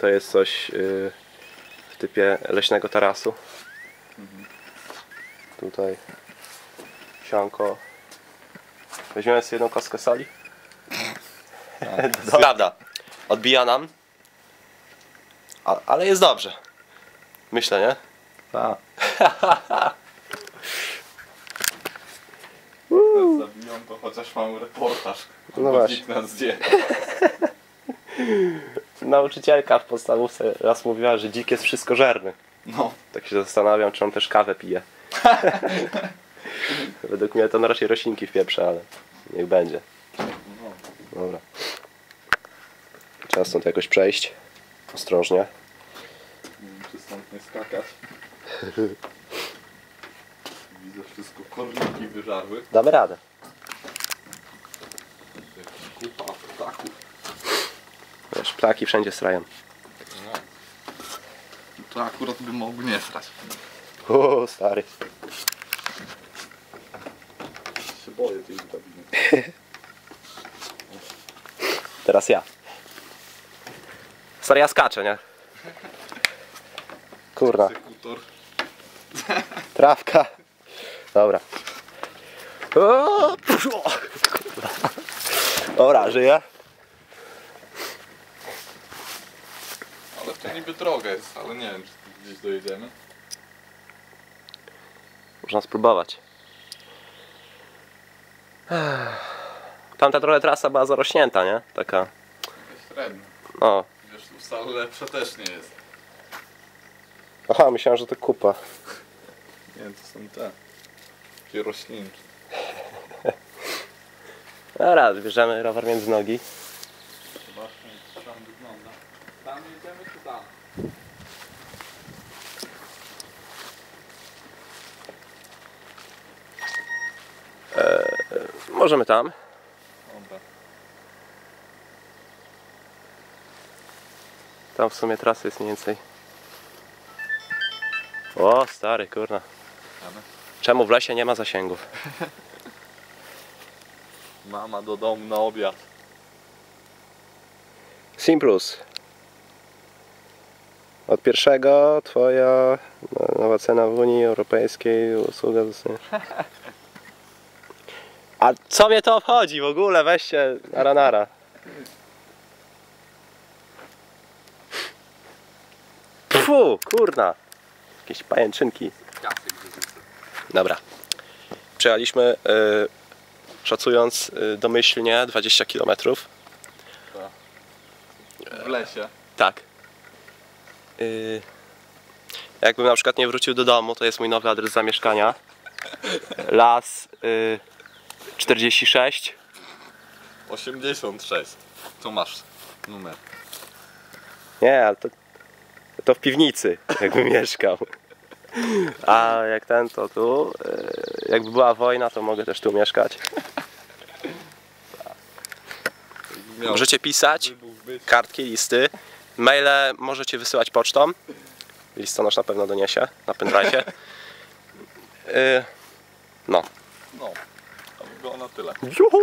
To jest coś y, w typie leśnego tarasu. Tutaj sianko. Weźmiemy sobie jedną kostkę soli. Prawda. Odbija nam. A, ale jest dobrze. Myślę, nie? Tak. Zabiją to chociaż mam reportaż. No właśnie. nas zje. Nauczycielka w podstawówce raz mówiła, że dzik jest wszystkożerny. No. Tak się zastanawiam, czy on też kawę pije. Według mnie to na raczej roślinki w pieprze, ale niech będzie. Dobra. Trzeba stąd jakoś przejść. Ostrożnie. Nie wiem, czy stąd nie skakać. Widzę wszystko, korniki wyżarły. Damy radę. Ptaki wszędzie strają. No. To akurat by mogły nie srać. O, stary. Się boję tej. Teraz ja. Stary, ja skaczę, nie? Kurna, trawka. Dobra. O. Dobra, żyję. To niby droga jest, ale nie wiem, czy tu gdzieś dojedziemy. Można spróbować. Tamta trochę trasa była zarośnięta, nie? Taka, Jest średnio. no. Wiesz, tu wcale lepsza też nie jest. Aha, myślałem, że to kupa. Nie, to są te. Takie roślinki. Dobra, bierzemy rower między nogi. Zobaczmy, jak to tam wygląda. Tam jedziemy czy tam? Możemy tam. Tam w sumie trasy jest mniej więcej. O, stary, kurna. Czemu w lesie nie ma zasięgów? Mama do domu na obiad. Simplus. Od pierwszego twoja nowa cena w Unii Europejskiej usługa zostanie. A co mnie to obchodzi w ogóle? Weźcie aranara. Fu, kurna. Jakieś pajęczynki. Dobra. Przejechaliśmy, y, szacując y, domyślnie 20 km. W lesie. Tak. Yy, jakbym na przykład nie wrócił do domu, to jest mój nowy adres zamieszkania. Las yy, 46. 86. To masz numer. Nie, ale to, to w piwnicy, jakbym mieszkał. A jak ten, to tu. Yy, jakby była wojna, to mogę też tu mieszkać. Miał Możecie pisać kartki, listy. Maile możecie wysyłać pocztą. Listonosz na pewno doniesie na pendrive'ie. Yy, no. No. To by było na tyle. Juhu!